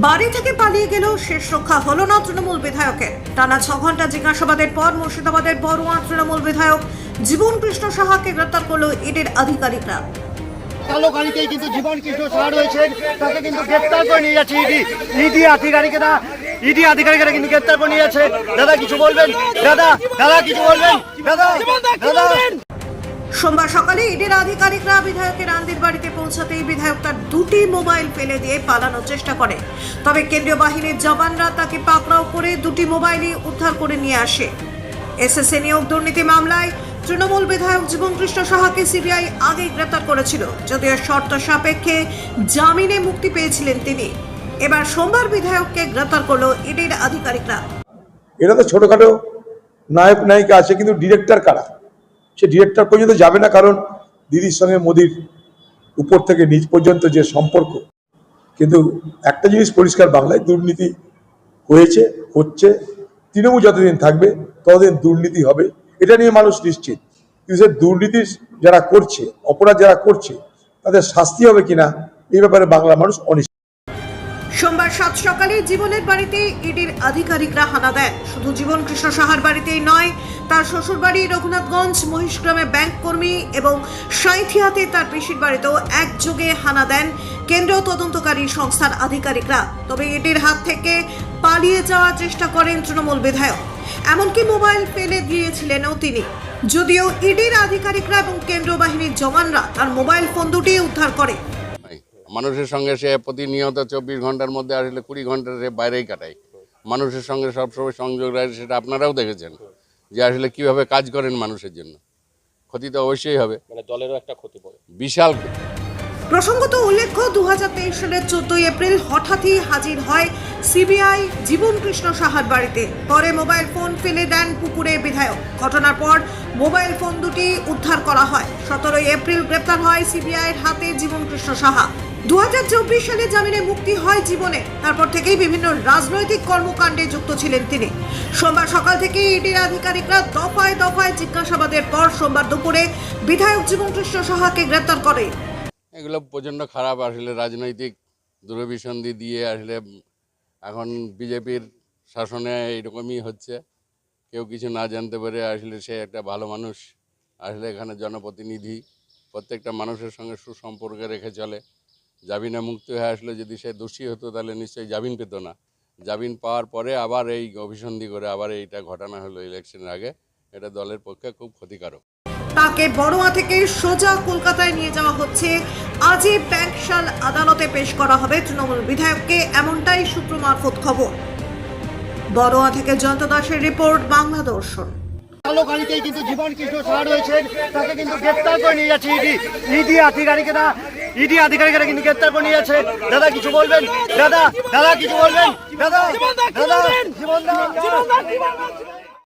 বাড়ি থেকে পালিয়ে গেলেও শেষ রক্ষা হলো না তৃণমূল বিধায়কের। টানা ছ ঘণ্টা জিজ্ঞাসাবাদের পর মুর্শিদাবাদের বড়ুয়া তৃণমূল বিধায়ক জীবন কৃষ্ণ সাহাকে গ্রেপ্তার করল ইডির আধিকারিকরা। কালো গাড়িতেই কিন্তু জীবন কৃষ্ণ সাহা রয়েছেন, তাকে কিন্তু গ্রেপ্তার করে নিয়ে যাচ্ছে ইডি। ইডি আধিকারিকেরা ইডি আধিকারিকেরা কিন্তু গ্রেপ্তার করে নিয়ে যাচ্ছে। দাদা, কিছু বলবেন? দাদা দাদা, কিছু বলবেন? দাদা দাদা সোমবার সকালে ইডির আধিকারিকরা বিধায়কের আন্দির বাড়িতে পৌঁছাতেই বিধায়ক তার দুটি মোবাইল ফেলে দিয়ে পালানোর চেষ্টা করে। তবে কেন্দ্রীয় বাহিনীর জওয়ানরা তাকে পাকড়াও করে দুটি মোবাইলই উদ্ধার করে নিয়ে আসে। এসএসএ নিয়োগ দুর্নীতি মামলায় তৃণমূল বিধায়ক জীবন কৃষ্ণ সাহাকে সিবিআই আগেই গ্রেপ্তার করেছিল, যদিও শর্ত সাপেক্ষে জামিনে মুক্তি পেয়েছিলেন তিনি। এবার সোমবার বিধায়ককে গ্রেপ্তার করল ইডির আধিকারিকরা। এটা তো ছোটখাটো নায়ক নায়িকা আছে, কিন্তু ডিরেক্টর কারা? সে ডিরেক্টর পর্যন্ত যাবে না, কারণ দিদির সঙ্গে মোদির উপর থেকে নিচ পর্যন্ত যে সম্পর্ক। কিন্তু একটা জিনিস পরিষ্কার, বাংলায় দুর্নীতি হয়েছে, হচ্ছে, তৃণমূল যতদিন থাকবে, ততদিন দুর্নীতি হবে। এটা নিয়ে মানুষ নিশ্চিত। কিন্তু সে দুর্নীতি যারা করছে, অপরাধ যারা করছে, তাদের শাস্তি হবে কিনা, এই ব্যাপারে বাংলা মানুষ অনিশ্চিত। সোমবার সাত সকালে জীবনের বাড়িতে ইডির আধিকারিকরা হানা দেন। শুধু জীবন কৃষ্ণ সাহার বাড়িতেই নয়, তার শ্বশুরবাড়ি রঘুনাথগঞ্জ মহিষগ্রামে ব্যাংক কর্মী এবং সাঁথিয়াতে তার পিসির বাড়িতেও একযোগে হানা দেন কেন্দ্রীয় তদন্তকারী সংস্থার আধিকারিকরা। তবে ইডির হাত থেকে পালিয়ে যাওয়ার চেষ্টা করেন তৃণমূল বিধায়ক। এমনকি মোবাইল ফেলে দিয়েছিলেনও তিনি। যদিও ইডির আধিকারিকরা এবং কেন্দ্রীয় বাহিনীর জওয়ানরা তার মোবাইল ফোন দুটি উদ্ধার করে। মানুষের সঙ্গে সে প্রতিনিয়ত চব্বিশ ঘণ্টার মধ্যে আসলে কুড়ি ঘণ্টা সে বাইরেই কাটায়। মানুষের সঙ্গে সবসময় সংযোগ রাখে সেটা আপনারাও দেখেছেন যে আসলে কীভাবে কাজ করেন মানুষের জন্য। ক্ষতি তো অবশ্যই হবে। মানে দলেরও একটা ক্ষতি পড়ে। বিশাল ক্ষতি। প্রসঙ্গত উল্লেখ্য দু হাজার তেইশ সালের চোদ্দই এপ্রিল হঠাৎই হাজির হয় সিবিআই জীবন কৃষ্ণ সাহার বাড়িতে। পরে মোবাইল ফোন ফেলে দেন পুকুরে বিধায়ক। ঘটনার পর মোবাইল ফোন দুটি উদ্ধার করা হয়। সতেরোই এপ্রিল গ্রেপ্তার হয় সিবিআইয়ের হাতে জীবন কৃষ্ণ সাহা। দুহাজার চব্বিশ সালে জামিনে মুক্তি হয় জীবনে। তারপর থেকেই বিভিন্ন রাজনৈতিক কর্মকাণ্ডে যুক্ত ছিলেন তিনি। সোমবার সকাল থেকে ইডির আধিকারিকরা দফায় দফায় জিজ্ঞাসাবাদের পর সোমবার দুপুরে বিধায়ক জীবন কৃষ্ণ সাহাকে গ্রেপ্তার করে। এগুলো প্রচণ্ড খারাপ। আসলে রাজনৈতিক দূরভিসন্ধি দিয়ে আসলে এখন বিজেপির শাসনে এইরকমই হচ্ছে। কেউ কিছু না জানতে পারে আসলে সে একটা ভালো মানুষ। আসলে এখানে জনপ্রতিনিধি প্রত্যেকটা মানুষের সঙ্গে সুসম্পর্কে রেখে চলে। জামিনে মুক্ত হয়ে আসলে যদি সে দোষী হতো তাহলে নিশ্চয়ই জামিন পেত না। জামিন পাওয়ার পরে আবার এই অভিসন্ধি করে আবার এইটা ঘটনা হলো ইলেকশনের আগে। এটা দলের পক্ষে খুব ক্ষতিকারক। তাকে বড়োয়া থেকে সোজা কলকাতায় নিয়ে যাওয়া হচ্ছে। আজই ব্যাংকশাল আদালতে পেশ করা হবে তৃণমূল বিধায়ককে, এমনটাই সূত্র মারফত খবর। বড়োয়া থেকে জয়ন্ত দাসের রিপোর্ট, বাংলা দর্শন। কালো গাড়িতেই কিন্তু জীবন কৃষ্ণ কিন্তু গ্রেপ্তার করে নিয়ে যাচ্ছে দাদা, কিছু বলবেন? দাদা দাদা, কিছু বলবেন? দাদা দাদা জীবন